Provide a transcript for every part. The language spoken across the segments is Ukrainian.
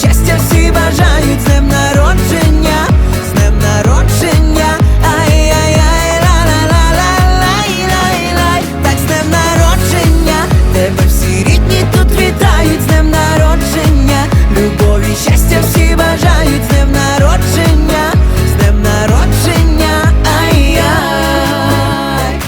щастя всі бажають, з днем народження, з днем народження, ай-яй-яй, ла-ла-ла-ла-лай-лай-лай, так з днем народження, тебе всі рідні тут вітають, з днем народження, любові, щастя всі бажають, з днем народження, з днем народження, ай-яй.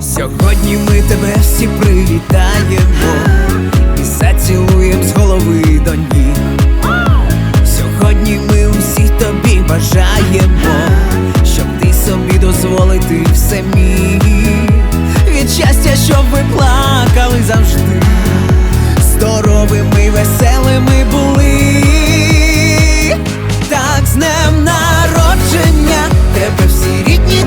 Сьогодні ми тебе всі привітаємо бажаємо, щоб ти собі дозволити все міг Від щастя, щоб ви плакали завжди, здоровими, веселими були, так з днем народження, тебе всі рідні.